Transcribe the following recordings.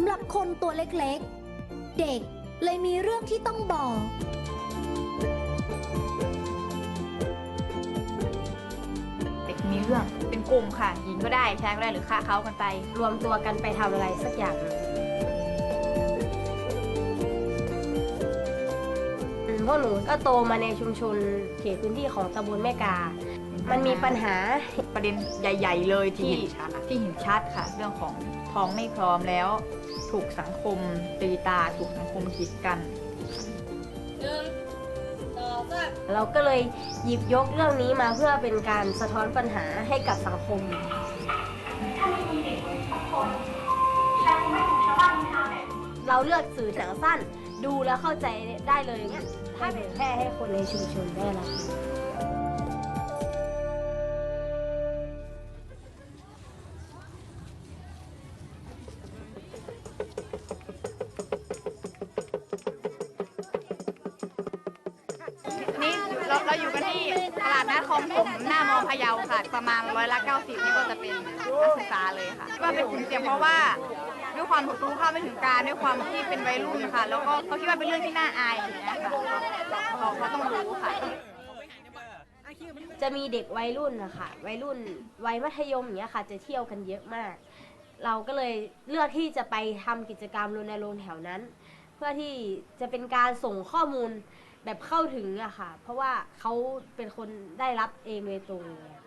ำหรับคนตัวเล็กๆ เด็กเลยมีเรื่องที่ต้องบอก เด็กมีเรื่องเป็นกลุ่มค่ะ หญิงก็ได้ชายก็ได้หรือค้าเขากันไป รวมตัวกันไปทำอะไรสักอย่างหนึ่งอืมพวกหนูก็โตมาในชุมชนเขตพื้นที่ของตำบลแม่กา มันมีปัญหา ประเด็นใหญ่ ๆ เลยที่ที่เห็นชัดอะที่เห็นชัดค่ะ เรื่องของท้องไม่พร้อมแล้ว ถูกสังคมตีตาถูกสังคมกีดกันเราก็เลยหยิบยกเรื่องนี้มาเพื่อเป็นการสะท้อนปัญหาให้กับสังคมเราเลือกสื่อหนังสั้น ดูแล้วเข้าใจได้เลยเงี้ยถ้าเผยแพร่ให้คนในชุมชนได้รับ เป็นกเสียงเพราะว่าด้วยความรู้เข้าไม่ถึงการด้วยความที่เป็นวัยรุ่นค่ะ แล้วก็เขาคิดว่าเป็นเรื่องที่น่าอายอย่างเงี้ยค่ะเขาเขาต้องรู้ค่ะ จะมีเด็กวัยรุ่นนะคะวัยรุ่นวัยมัธยมอย่างเงี้ยค่ะ จะเที่ยวกันเยอะมาก เราก็เลยเลือกที่จะไปทำกิจกรรมรณรงค์แถวนั้น เพื่อที่จะเป็นการส่งข้อมูลแบบเข้าถึงอะค่ะ เพราะว่าเขาเป็นคนได้รับเองโดยตรงเลย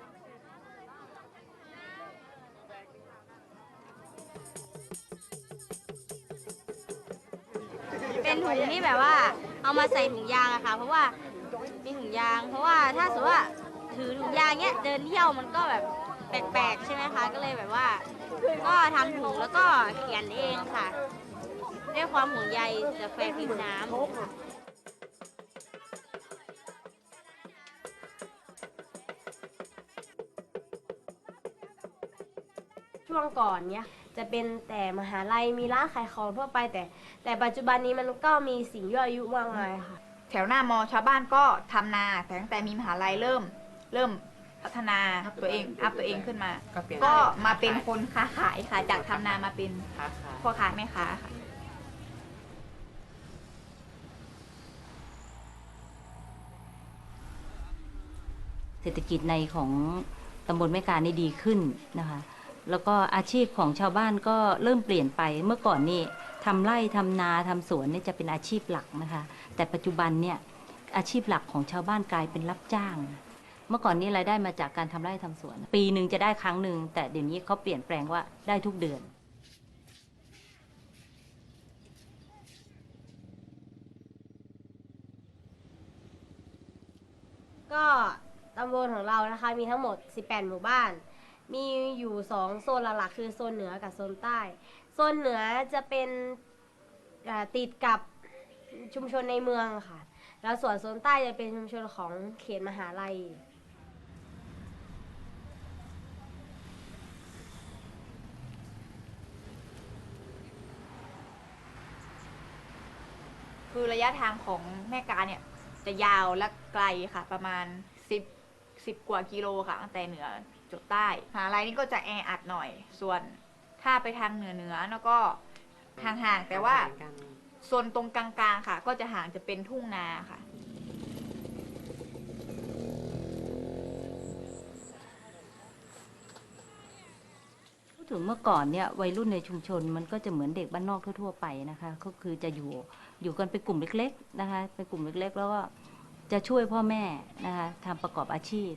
ถุงที่แบบว่า เอามาใส่ถุงยางอะค่ะ เพราะว่ามีถุงยาง เพราะว่าถ้าสมมติว่าถือถุงยางเนี้ยเดินเที่ยวมันก็แบบแปลกๆใช่ไหมคะก็เลยแบบว่า ก็ทำถุงแล้วก็เขียนเองค่ะ ด้วยความห่วงใยจากแฟนพิมพ์น้ำช่วงก่อนเนี้ย จะเป็นแต่มหาลัยมีร้านขายของทั่วไปแต่ แต่ปัจจุบันนี้มันก็มีสิ่งยั่วยุมากมายค่ะ แถวหน้ามอชาวบ้านก็ทำนาแต่ตั้งแต่มีมหาลัยเริ่ม เริ่มพัฒนาตัวเองอัพตัวเองขึ้นมา ก็เปลี่ยนก็มาเป็นคนค้าขายค่ะจากทำนามาเป็นค้าขายพ่อค้าแม่ค้าค่ะ เศรษฐกิจในของตำบลแม่กานี่ดีขึ้นนะคะ แล้วก็อาชีพของชาวบ้านก็เริ่มเปลี่ยนไปเมื่อก่อนนี่ทำไร่ทำนาทำสวนนี่จะเป็นอาชีพหลักนะคะ แต่ปัจจุบันเนี่ยอาชีพหลักของชาวบ้านกลายเป็นรับจ้าง เมื่อก่อนนี้รายได้มาจากการทำไร่ทำสวน ปีหนึ่งจะได้ครั้งหนึ่งแต่เดี๋ยวนี้เขาเปลี่ยนแปลงว่าได้ทุกเดือนก็ตำบลของเรานะคะมีทั้งหมด 18 หมู่บ้าน มีอยู่2โซนหลักๆคือโซนเหนือกับโซนใต้ โซนเหนือจะเป็นติดกับชุมชนในเมืองค่ะ แล้วส่วนโซนใต้จะเป็นชุมชนของเขตมหาลัยคือระยะทางของแม่กาเนี่ยจะยาวและไกลค่ะ ประมาณ 10 10 กว่ากิโลค่ะตั้งแต่เหนือ จดใต้ มหาลัยนี่ก็จะแออัดหน่อย ส่วนถ้าไปทางเหนือเหนือแล้วก็ห่างๆแต่ว่าโซนตรงกลางๆค่ะ ก็จะห่างจะเป็นทุ่งนาค่ะ พูดถึงเมื่อก่อนเนี่ยวัยรุ่นในชุมชนมันก็จะเหมือนเด็กบ้านนอกทั่ว ๆ ไปนะคะ ก็คือจะอยู่อยู่กันเป็นกลุ่มเล็ก ๆ นะคะเป็นกลุ่มเล็กๆ แล้วก็จะช่วยพ่อแม่นะคะทำประกอบอาชีพ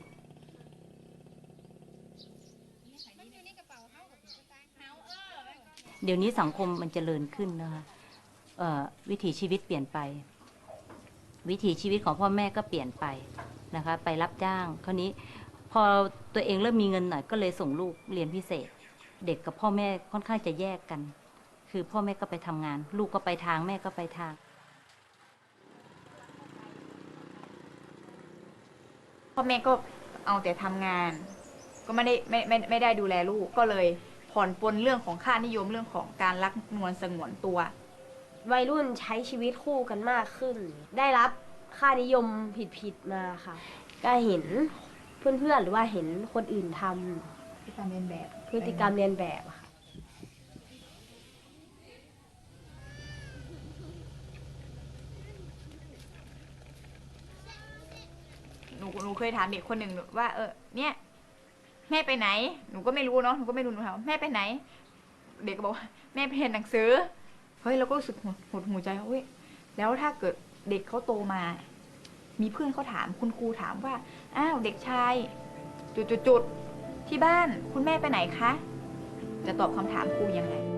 เดี๋ยวนี้สังคมมันเจริญขึ้นนะคะวิถีชีวิตเปลี่ยนไป วิถีชีวิตของพ่อแม่ก็เปลี่ยนไปนะคะ ไปรับจ้างคราวนี้พอตัวเองเริ่มมีเงินหน่อยก็เลยส่งลูกเรียนพิเศษ เด็กกับพ่อแม่ค่อนข้างจะแยกกัน คือพ่อแม่ก็ไปทำงาน ลูกก็ไปทางแม่ก็ไปทางพ่อแม่ก็เอาแต่ทำงาน ก็ไม่ได้ไม่ไม่ไม่ได้ดูแลลูกก็เลย ผ่อนปลนเรื่องของค่านิยมเรื่องของการรักนวลสงวนตัว วัยรุ่นใช้ชีวิตคู่กันมากขึ้น ได้รับค่านิยมผิดๆมาค่ะ ก็เห็นเพื่อนๆหรือว่าเห็นคนอื่นทำพฤติกรรมเรียนแบบพฤติกรรมเรียนแบบค่ะหนูหนูเคยถามเด็กคนหนึ่งว่าเออเนี่ย แม่ไปไหน หนูก็ไม่รู้เนาะหนูก็ไม่รู้หนูถามแม่ไปไหน เด็กก็บอกว่าแม่ไปเรียนหนังสือเฮ้ยเราก็รู้สึกหดหูใจเฮ้ยแล้วถ้าเกิดเด็กเขาโตมา มีเพื่อนเขาถามคุณครูถามว่าอ้าวเด็กชาย จุดจุดจุดๆที่บ้านคุณแม่ไปไหนคะจะตอบคำถามครูยังไง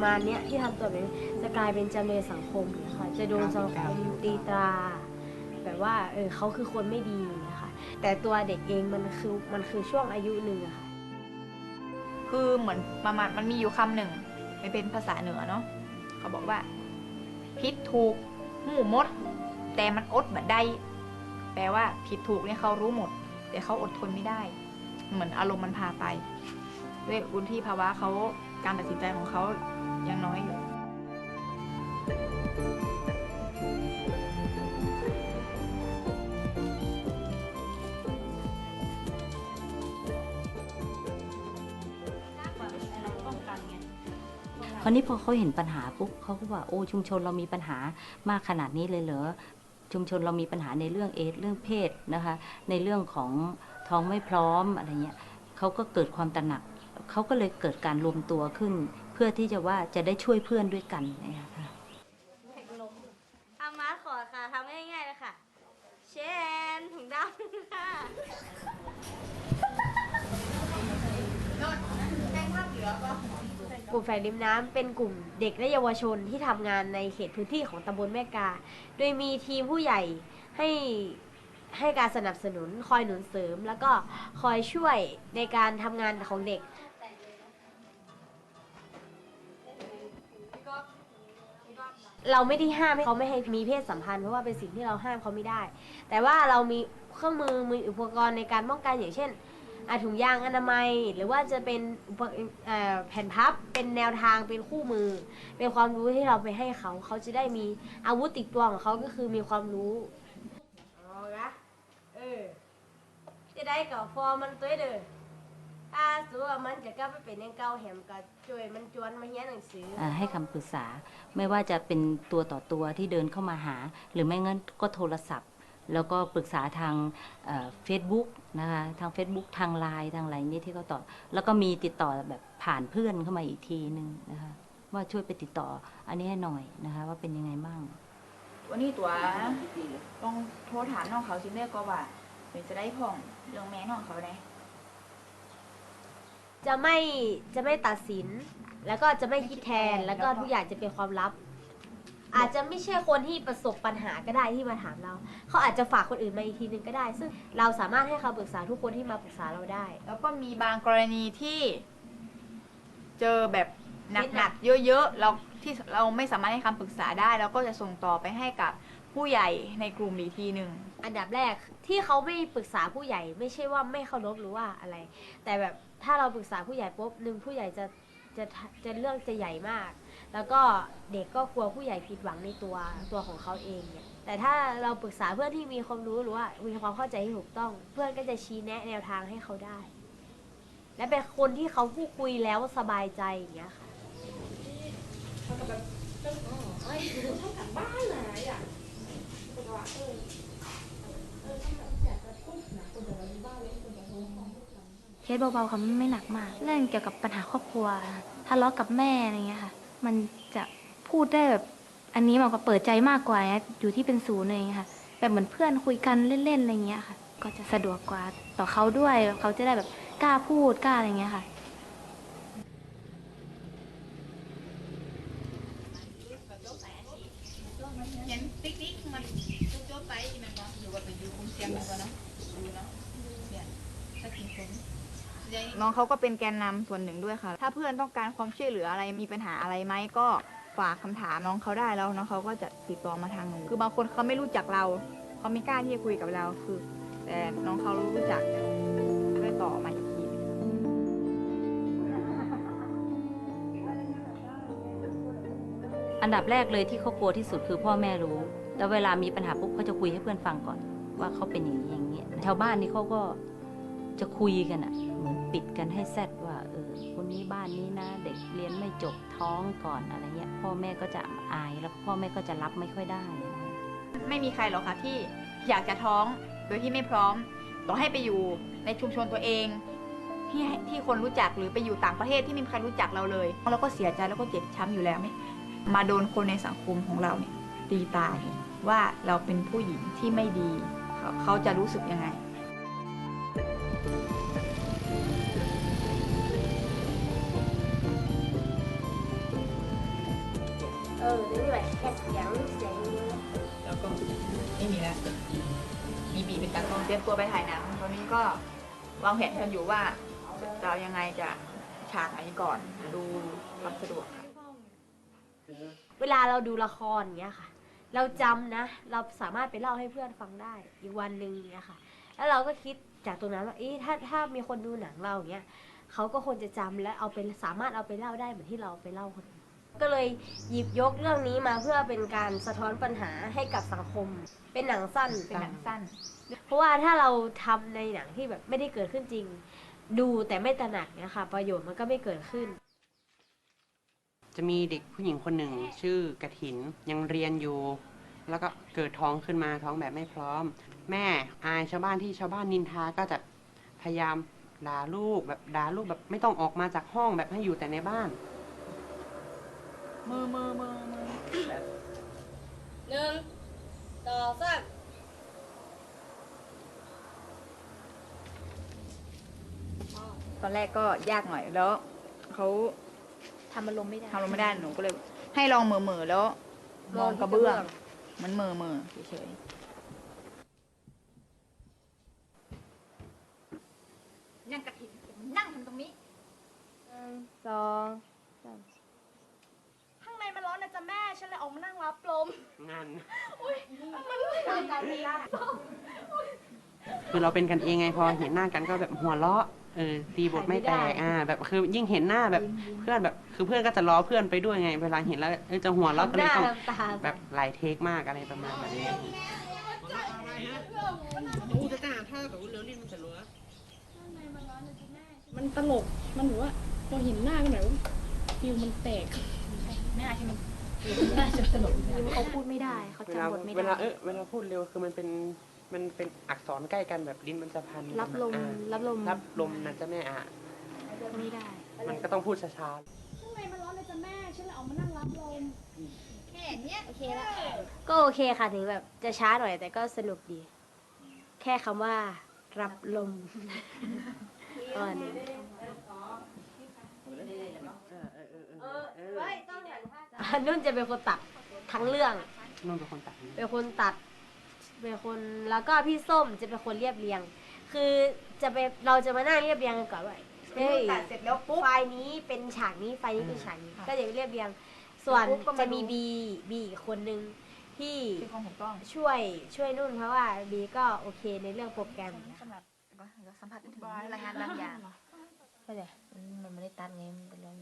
ประมาณเนี้ยที่ทำตัวแบบนี้จะกลายเป็นจำเลยสังคมนะคะจะโดนสังคมตีตราแบบว่าเออเขาคือคนไม่ดีนะคะแต่ตัวเด็กเองมันคือมันคือช่วงอายุหนึ่งอะค่ะคือเหมือนประมาณมันมีอยู่คำหนึ่งมันเป็นภาษาเหนือเนาะเขาบอกว่า ผิดถูกหมู่มด แต่มันอดแบบได้แปลว่าผิดถูกเนี่ยเขารู้หมด แต่เขาอดทนไม่ได้ เหมือนอารมณ์มันพาไป ด้วยวุฒิภาวะเขาการตัดสินใจของเขา ยังน้อยอยู่คราวนี้พอเขาเห็นปัญหาปุ๊บเขาก็ว่าโอ้ชุมชนเรามีปัญหามากขนาดนี้เลยเหรอชุมชนเรามีปัญหาในเรื่องเอดส์เรื่องเพศนะคะ ในเรื่องของท้องไม่พร้อมอะไรเงี้ยเขาก็เกิดความตระหนักเขาก็เลยเกิดการรวมตัวขึ้นเพื่อที่จะว่าจะได้ช่วยเพื่อนด้วยกันเนี่ยค่ะทำมาสคอตค่ะทำง่ายๆเลยค่ะ เชนถุงดำค่ะกลุ่มแฝดริมน้ำเป็นกลุ่มเด็กและเยาวชนที่ทำงานในเขตพื้นที่ของตำบลแม่กา โดยมีทีมผู้ใหญ่ให้ให้การสนับสนุนคอยหนุนเสริม แล้วก็คอยช่วยในการทำงานของเด็ก เราไม่ได้ห้ามให้เขาไม่ให้มีเพศสัมพันธ์เพราะว่าเป็นสิ่งที่เราห้ามเขาไม่ได้ แต่ว่าเรามีเครื่องมือมีอุปกรณ์ในการป้องกันอย่างเช่นอะถุงยางอนามัย หรือว่าจะเป็นอุปเอ่อแผ่นพับเป็นแนวทางเป็นคู่มือ เป็นความรู้ที่เราไปให้เขาเขาจะได้มีอาวุธติดตัวของเขาก็คือมีความรู้เอาละเออจะได้กับฟอร์มันตัวเด้อ ถ้าสมมติว่ามันจะกลับไปเป็นอยังเก่าแหมก็ช่วยมันจวนมาเรียนหนังสืออ่าให้คำปรึกษาไม่ว่าจะเป็นตัวต่อตัวที่เดินเข้ามาหา หรือไม่งั้นก็โทรศัพท์ แล้วก็ปรึกษาทางเฟซบุ๊กนะคะทาง Facebook ทางไลน์ทางอะไรนี่ที่เขาตอบแล้วก็มีติดต่อแบบผ่านเพื่อนเข้ามาอีกทีนึงนะคะว่าช่วยไปติดต่ออันนี้ให้หน่อยนะคะว่าเป็นยังไงบ้าง วันนี้ตัวลองโทรถามน้องเขาสิเรียกก็ว่าเป็นจะได้พ่องเรื่องแม่น้องเขาได จะไม่จะไม่ตัดสิน แล้วก็จะไม่คิดแทนแล้วก็ทุกอย่างจะเป็นความลับ อาจจะไม่ใช่คนที่ประสบปัญหาก็ได้ที่มาถามเรา เขาอาจจะฝากคนอื่นมาอีกทีนึงก็ได้ ซึ่งเราสามารถให้คำปรึกษาทุกคนที่มาปรึกษาเราได้ แล้วก็มีบางกรณีที่ เจอแบบหนักๆเยอะๆเราที่เราไม่สามารถให้คำปรึกษาได้เราก็จะส่งต่อไปให้กับผู้ใหญ่ในกลุ่มอีกทีหนึ่งอันดับแรกที่เขาไม่ปรึกษาผู้ใหญ่ ไม่ใช่ว่าไม่เคารพหรือว่าอะไร แต่แบบ ถ้าเราปรึกษาผู้ใหญ่ปุ๊บหนึ่งผู้ใหญ่จะจะจะเรื่องจะใหญ่มาก แล้วก็เด็กก็กลัวผู้ใหญ่ผิดหวังในตัวตัวของเขาเองเนี่ยแต่ถ้าเราปรึกษาเพื่อนที่มีความรู้หรือว่ามีความเข้าใจที่ถูกต้อง เพื่อนก็จะชี้แนะแนวทางให้เขาได้ และเป็นคนที่เขาพูดคุยแล้วสบายใจอย่างเงี้ยค่ะเค สเบาๆค่ะไม่หนักมาก เรื่องเกี่ยวกับปัญหาครอบครัวทะเลาะกับแม่อะไรเงี้ยค่ะ มันจะพูดได้แบบอันนี้มันก็เปิดใจมากกว่าอยู่ที่เป็นศูนย์อะไรเงี้ยค่ะแบบเหมือนเพื่อนคุยกันเล่นๆอะไรเงี้ยค่ะ ก็จะสะดวกกว่าต่อเขาด้วยเขาจะได้แบบกล้าพูดกล้าอะไรเงี้ยค่ะ เห็นติ๊กติ๊กมันโจ๊ไปมันก็อยู่กับไปอยู่คุ้มเสียงมันก็เนาะดูเนาะเนี่ยสักกี่คน น้องเขาก็เป็นแกนนำส่วนหนึ่งด้วยค่ะ ถ้าเพื่อนต้องการความช่วยเหลืออะไรมีปัญหาอะไรไหมก็ฝากคำถามน้องเขาได้แล้วน้องเขาก็จะติดต่อมาทางหนูคือบางคนเขาไม่รู้จักเราเขาไม่กล้าที่จะคุยกับเราคือ แต่น้องเขารู้จักก็เลยต่อมาอีกทีอันดับแรกเลยที่เขากลัวที่สุดคือพ่อแม่รู้ แล้วเวลามีปัญหาปุ๊บเขาจะคุยให้เพื่อนฟังก่อน ว่าเขาเป็นอย่างนี้อย่างนี้ชาวบ้านนี่เขาก็จะคุยกันอะเหมือน ปิดกันให้แซดว่าเออคนนี้บ้านนี้นะ เด็กเรียนไม่จบท้องก่อนอะไรเงี้ยพ่อแม่ก็จะอายแล้วพ่อแม่ก็จะรับไม่ค่อยได้อะไม่มีใครหรอกค่ะที่อยากจะท้องโดยที่ไม่พร้อมต่อให้ไปอยู่ในชุมชนตัวเองที่ที่คนรู้จักหรือไปอยู่ต่างประเทศที่ไม่มีใครรู้จักเราเลยเราก็เสียใจแล้วก็เจ็บช้ำอยู่แล้วไม่มาโดนคนในสังคมของเราเนี่ยตีตายว่าเราเป็นผู้หญิงที่ไม่ดี เขาเขาจะรู้สึกยังไง เออนี่แบบแค่เสียงเสียงแล้วก็ไม่มีแล้วมีบีเป็นตากล้องเตรียมตัวไปถ่ายหนังตอนนี้ก็วางแผนกันอยู่ว่าจะเอายังไงจะฉากไหนก่อนดูความสะดวกค่ะเวลาเราดูละครอย่างเงี้ยค่ะ เราจำนะ เราสามารถไปเล่าให้เพื่อนฟังได้อีกวันหนึ่งอย่างเงี้ยค่ะ แล้วเราก็คิดจากตรงนั้นว่าเอ๊ะถ้าถ้ามีคนดูหนังเราอย่างเงี้ยเขาก็คงจะจำและเอาไปสามารถเอาไปเล่าได้เหมือนที่เราไปเล่าคนอื่น ก็เลยหยิบยกเรื่องนี้มาเพื่อเป็นการสะท้อนปัญหาให้กับสังคม เป็นหนังสั้นเป็นหนังสั้น เพราะว่าถ้าเราทำในหนังที่แบบไม่ได้เกิดขึ้นจริง ดูแต่ไม่ตระหนักเนี่ยค่ะประโยชน์มันก็ไม่เกิดขึ้น จะมีเด็กผู้หญิงคนหนึ่ง ชื่อกระถินยังเรียนอยู่ แล้วก็เกิดท้องขึ้นมาท้องแบบไม่พร้อม แม่อายชาวบ้านที่ชาวบ้านนินทาก็จะพยายามด่าลูกแบบด่าลูกแบบไม่ต้องออกมาจากห้องแบบให้อยู่แต่ในบ้าน มือมือมือมือหนึ่งต่อสามตอนแรกก็ยากหน่อยแล้วเขาทำอารมณ์ไม่ได้ทำลงไม่ได้หนูก็เลย ให้ลองมือมือแล้ว มองกระเบื้องเหมันมือมือเฉยๆนั่งกระถิ่นนั่งทำตรงนี้สองข้างในมันร้อนนะจ๊ะแม่ ฉันเลย ออกมานั่งรับลม งานคือเราเป็นกันเองไงพอเห็นหน้ากันก็แบบหัวเราะเออตีบทไม่แตกอ่า แบบคือยิ่งเห็นหน้าแบบเพื่อนแบบคือเพื่อนก็จะล้อเพื่อนไปด้วยไง เวลาเห็นแล้วเออจะหัวเราะก็หเลยน้าต้องทำตาแบบหลายเทคมากอะไรประมาณแบบนี้อู้จะจ้าถ้าแบบเร็วนี่มันจะรู้มันตลกมันแบบว่าพอเห็นหน้ากันแบบว่าฟิลมันแตก เขาพูดไม่ได้เขาเวลาจำบทไม่เวลาได้ เออเวลาพูดเร็วคือมันเป็นมันเป็นอักษรใกล้กันแบบลิ้นมันจะพันรับลมอ่ารับลม รับลมนั่นจะแม่อะไม่ได้ มันก็ต้องพูดช้าข้างในมันร้อนเลยจ้ะแม่ฉันเลยออกมานั่งรับลมแค่เนี้ยโอเคละก็โอเคค่ะถึงแบบจะช้าหน่อยแต่ก็สนุกดี แค่คำว่า รับลมประมาณนี้ นุ่นจะเป็นคนตัดทั้งเรื่องๆนุ่นเป็นคนตัดเป็นคนตัด เป็นคนแล้วก็พี่ส้มจะเป็นคนเรียบเรียง คือจะไปเราจะมานั่งเรียบเรียงกันก่อนว่าเฮ้ยตัดเสร็จแล้วปุ๊บไฟล์นี้เป็นฉากนี้ไฟล์นี้เป็นฉากนี้ ก็จะเรียบเรียง ส่วนปุ๊บก็มาจะมีดู บีบีอีกคนนึงที่ที่ความถูกต้องช่วยช่วยนุ่นเพราะว่าบีก็โอเคในเรื่องโปรแกรมสำหรับสัมผัสถึงรายงานบางอย่าง เข้าใจ มันไม่ได้ตัดไงมันเป็นลม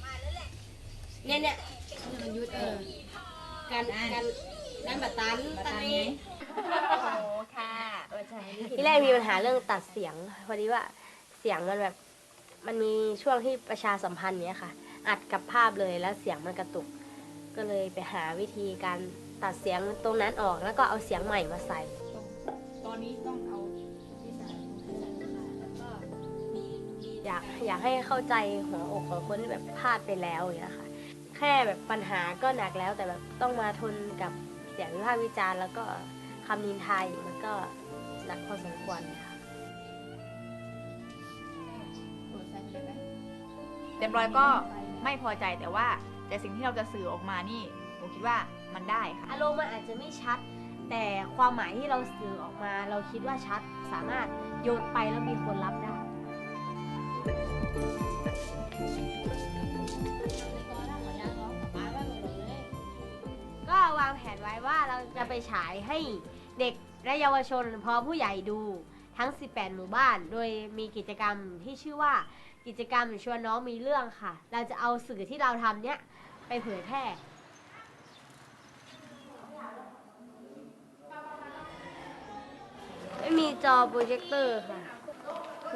เนี่ยเนี่ยยุดเออการการการบัตตันตันนี้โอ้ค่ะเออใช่ที่แรกมีปัญหาเรื่องตัดเสียง พอดีว่าเสียงมันแบบมันมีช่วงที่ประชาสัมพันธ์เนี้ยค่ะ อัดกับภาพเลยแล้วเสียงมันกระตุก ก็เลยไปหาวิธีการตัดเสียงตรงนั้นออกแล้วก็เอาเสียงใหม่มาใส่ ตอนนี้ต้องเอาอยากอยากให้เข้าใจหัวอกของคนที่แบบพลาดไปแล้วอย่างเงี้ยค่ะแค่แบบปัญหาก็หนักแล้วแต่แบบต้องมาทนกับเสียงวิพากษ์วิจารณ์แล้วก็คำนินทาอีกมันก็หนักพอสมควรค่ะเต็มร้อยก็ไม่พอใจแต่ว่า แต่สิ่งที่เราจะสื่อออกมานี่หนูคิดว่ามันได้ค่ะอารมณ์มันอาจจะไม่ชัด แต่ความหมายที่เราสื่อออกมา เราคิดว่าชัดสามารถโยนไปแล้วมีคนรับได้างแผนไว้ว่าเราจะไปฉายให้เด็กและเยาวชนพร้อมผู้ใหญ่ดูทั้ง 18 หมู่บ้าน โดยมีกิจกรรมที่ชื่อว่ากิจกรรมชวนน้องมีเรื่องค่ะ เราจะเอาสื่อที่เราทำเนี้ยไปเผยแพร่ไม่มีจอโปรเจคเตอร์ค่ะ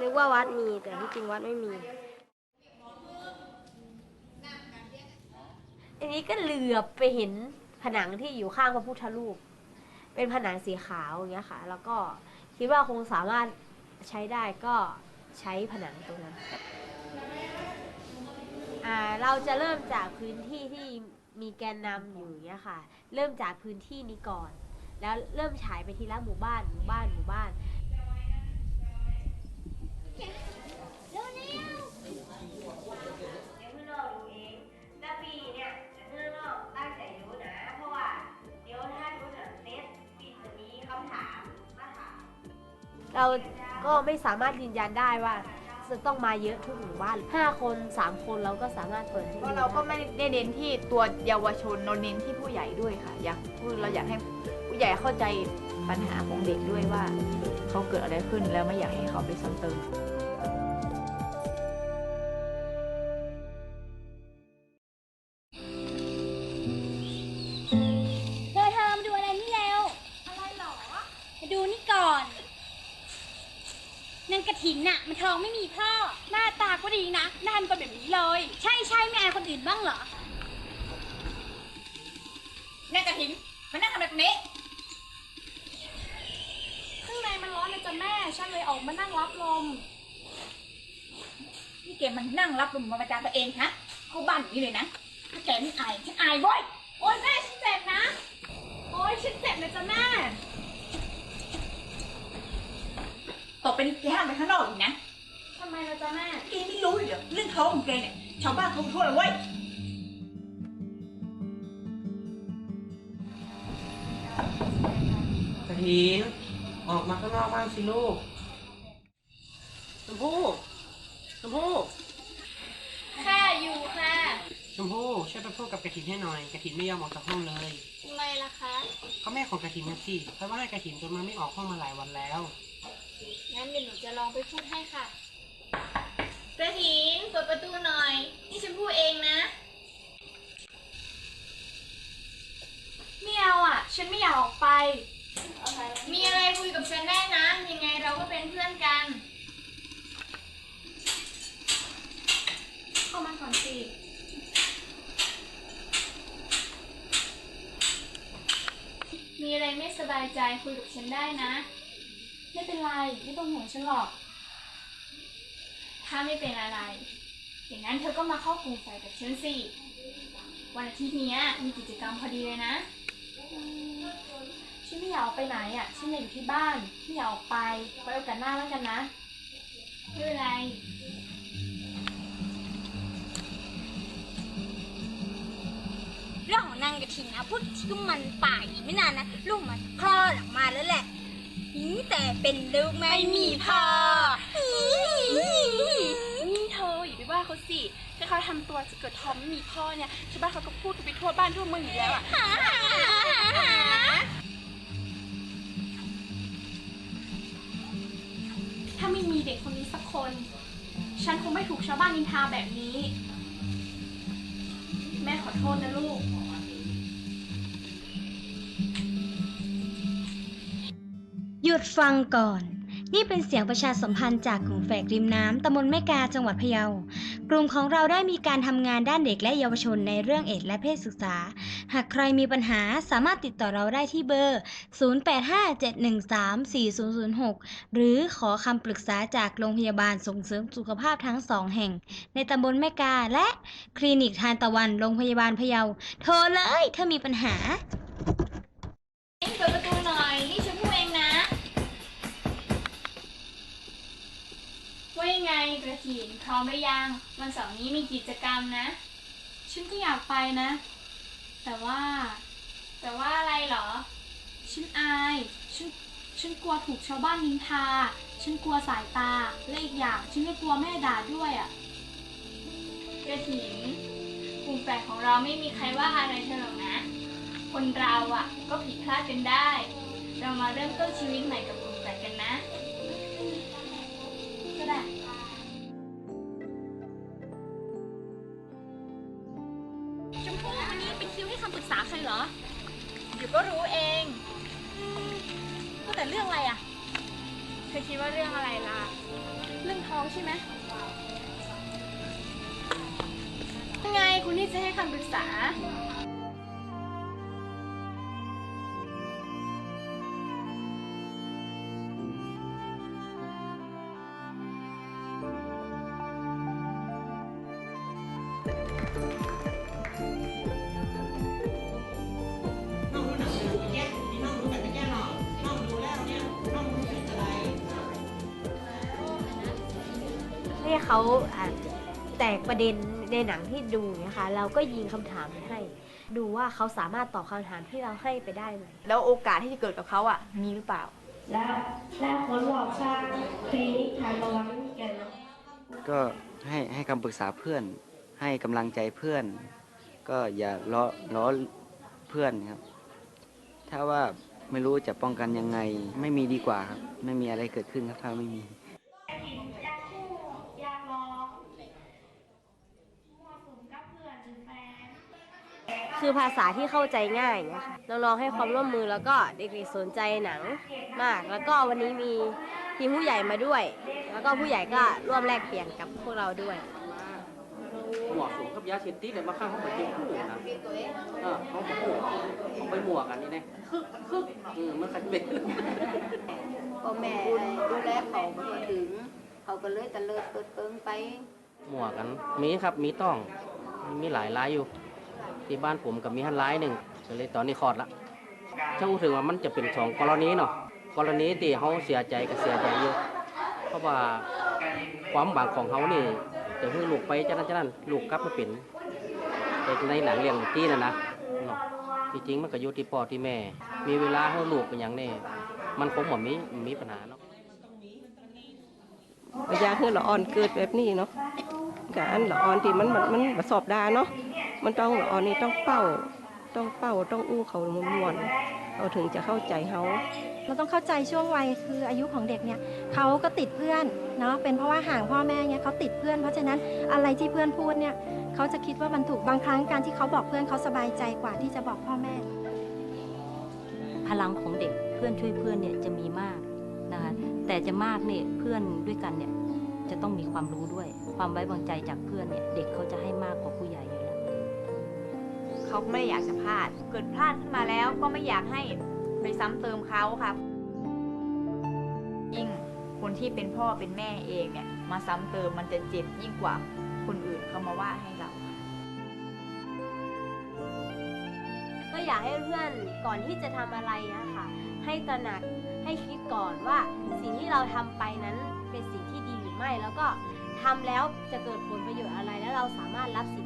นึกว่าวัดมีแต่ที่จริงวัดไม่มี อันนี้ก็เหลือบไปเห็น ผนังที่อยู่ข้างพระพุทธรูป เป็นผนังสีขาวอย่างเงี้ยค่ะ แล้วก็คิดว่าคงสามารถใช้ได้ก็ใช้ผนังตรงนั้นเราจะเริ่มจากพื้นที่ที่มีแกนนำอยู่อย่างเงี้ยค่ะ เริ่มจากพื้นที่นี้ก่อน แล้วเริ่มฉายไปทีละหมู่บ้านหมู่บ้านหมู่บ้าน เราก็ไม่สามารถยืนยันได้ว่าจะต้องมาเยอะทุกหมู่บ้าน 5 คน 3 คนเราก็สามารถเปิดที่เพราะเราก็ได้ไม่ได้เน้นที่ตัวเยาวชนเราเน้นที่ผู้ใหญ่ด้วยค่ะ อยากพูดเราอยากให้ผู้ใหญ่เข้าใจปัญหาของเด็กด้วยว่าเขาเกิดอะไรขึ้นแล้วไม่อยากให้เขาไปซ้ำเติม แกมันนั่งรับลมมาประจานตัวเองฮะเข้าบ้านอย่างนี้เลยนะถ้าแกไม่อายฉันอายเว้ยโอ๊ยแม่ฉันเจ็บนะ โอ๊ยฉันเจ็บเลยจ้ะแม่ต่อไปนี้แกห้ามไปข้างนอกอีกนะทำไมล่ะจ๊ะแม่แกไม่รู้เหรอเรื่องท้องของแกเนี่ยชาวบ้านเขาโทษเลยเว้ยกระถินออกมาข้างนอกบ้างสิลูกชมพู่ ชมพู่ค่ะอยู่ค่ะชมพู่ช่วยไปพูดกับกระถินให้หน่อยกระถินไม่ยอมออกจากห้องเลยทำไมล่ะคะก็แม่ของกระถินนะสิเพราะว่าให้กระถินจนมาไม่ออกห้องมาหลายวันแล้ว งั้นเดี๋ยวหนูจะลองไปพูดให้ค่ะกระถินเปิดประตูหน่อยนี่ฉันพูดเองนะไม่เอาอะ ฉันไม่อยากออกไป มีอะไรคุยกับฉันได้นะ ยังไงเราก็เป็นเพื่อนกัน เข้ามาก่อนสิ มีอะไรไม่ สบายใจคุยกับฉันได้นะ ไม่เป็นไร ไม่ต้องห่วงฉันหรอก ถ้าไม่เป็นอะไร อย่างนั้นเธอก็มาเข้ากลุ่มไฟกับฉันสิ วันอาทิตย์นี้มีกิจกรรมพอดีเลยนะ ฉันไม่อยากออกไปไหนอะ ฉันอยากอยู่ที่บ้าน ไม่อยากออกไป ไว้โอกาสหน้าแล้วกันนะไม่เป็นไร ทิงนะพูดที่ก็มันป่ากอีกไม่นานนะลูกมันคลอดออกมาแล้วแหละหืมแต่เป็นลูกไม่มีพ่อนี่เธออย่าไปว่าเขาสิถ้าเขาทำตัวจะเกิดทอมไม่มีพ่อเนี่ยชาวบ้านเขาก็พูดกันไปทั่วบ้านทั่วเมืองอยู่แล้วอะถ้าไม่มีเด็กคนนี้สักคน ฉันคงไม่ถูกชาวบ้านนินทาแบบนี้ แม่ขอโทษนะลูก ยุดฟังก่อน นี่เป็นเสียงประชาสัมพันธ์จากกลุ่มแฝกริมน้ำตำบลแม่กาจังหวัดพะเยา กลุ่มของเราได้มีการทำงานด้านเด็กและเยาวชนในเรื่องเอดและเพศศึกษา หากใครมีปัญหาสามารถติดต่อเราได้ที่เบอร์ 0857134006 หรือขอคำปรึกษาจากโรงพยาบาลส่งเสริมสุขภาพทั้งสองแห่ง ในตำบลแม่กาและคลินิกทานตะวันโรงพยาบาลพะเยา โทรเลยถ้ามีปัญหาเปิดประตูหน่อย ว่ายังไงกระถินพร้อมหรือยัง วันเสาร์นี้มีกิจกรรมนะ ฉันก็อยากไปนะ แต่ว่า แต่ว่าอะไรเหรอ ฉันอาย ฉัน ฉันกลัวถูกชาวบ้านนินทา ฉันกลัวสายตา และอีกอย่าง ฉันไม่กลัวแม่ด่าด้วยอะ กระถินกลุ่มแฝดของเราไม่มีใครว่าอะไรเธอหรอกนะ คนเราอะ ก็ผิดพลาดกันได้ เรามาเริ่มต้นชีวิตใหม่กับกลุ่มแฝดกันนะ ษาให้เขาอะแตกประเด็น ในหนังที่ดูนะคะ เราก็ยิงคำถามไปให้ ดูว่าเขาสามารถตอบคำถามที่เราให้ไปได้ไหม แล้วโอกาสที่จะเกิดกับเขาอะ มีหรือเปล่า และและคนรอบข้างคลินิกทางระวังกันก็ให้ให้คำปรึกษาเพื่อน ให้กำลังใจเพื่อน ก็อย่าล้อล้อเพื่อนครับ ถ้าว่าไม่รู้จะป้องกันยังไง ไม่มีดีกว่าครับ ไม่มีอะไรเกิดขึ้นครับถ้าไม่มี คือภาษาที่เข้าใจง่ายอย่างเงี้ยค่ะน้องๆให้ความร่วมมือแล้วก็เด็กๆสนใจหนังมาก แล้วก็วันนี้มีทีมผู้ใหญ่มาด้วย แล้วก็ผู้ใหญ่ก็ร่วมแลกเปลี่ยนกับพวกเราด้วยเหมาะสมกับยาเสพติดเลยมาข้างเขาไปเที่ยวคู่นะเออเขาไปคู่เขาไปหมวกอันนี้เนี่ยอืมมันขัดเป็นพ่อแม่ดูแลเขาไม่ถึง เขาก็เลยตะเลิดเปิดเปิงไป หมวกกันมีครับมีต้อง มีหลายลายอยู่ ที่บ้านผมกับมีหันลายหนึ่งก็เลยตอนนี้คลอดละถ้าพูดถึงว่ามันจะเป็นสองกรณีเนาะกรณีที่เขาเสียใจกับเสียใจอยู่เพราะว่าความหวังของเขานี่จะให้ลูกไปจะนั้นจะนั้นลูกกลับมาเป็นแต่ในหนังเรื่องตีน่ะนะเนาะที่จริงมันก็อยู่ที่พ่อที่แม่ มีเวลาให้ลูกเป็นอย่างแน่มันคงบ่มีมีปัญหาเนาะอยากให้ละอ่อนเกิดแบบนี้เนาะการละอ่อนที่มันมันมันสอบดาเนาะ มันต้องละอ่อนนี่ต้องเป้า ต้องเป้าต้องอู้เขามวนๆเขาถึงจะเข้าใจเขาเราต้องเข้าใจช่วงวัยคืออายุของเด็กเนี่ยเขาก็ติดเพื่อนเนาะเป็นเพราะว่าห่างพ่อแม่เนี่ยเขาติดเพื่อน เพราะฉะนั้นอะไรที่เพื่อนพูดเนี่ยเขาจะคิดว่ามันถูกบางครั้งการที่เขาบอกเพื่อนเขาสบายใจกว่าที่จะบอกพ่อแม่ พลังของเด็กเพื่อนช่วยเพื่อนเนี่ยจะมีมากนะคะแต่จะมากเนี่ยเพื่อนด้วยกันเนี่ยจะต้องมีความรู้ด้วย ความไว้วางใจจากเพื่อนเนี่ยเด็กเขาจะให้มากกว่าผู้ใหญ่อยู่แล้ว เขาไม่ได้อยากจะพลาด เกิดพลาดขึ้นมาแล้วก็ไม่อยากให้ไปซ้ำเติมเขาครับยิ่งคนที่เป็นพ่อเป็นแม่เองเนี่ยมาซ้ำเติมมันจะเจ็บยิ่งกว่าคนอื่นเขามาว่าให้เราก็อยากให้เพื่อนก่อนที่จะทำอะไรอะคะให้ตระหนักให้คิดก่อนว่าสิ่งที่เราทำไปนั้นเป็นสิ่งที่ดีหรือไม่ แล้วก็ทำแล้วจะเกิดผลประโยชน์อะไร แล้วเราสามารถรับสิ่ง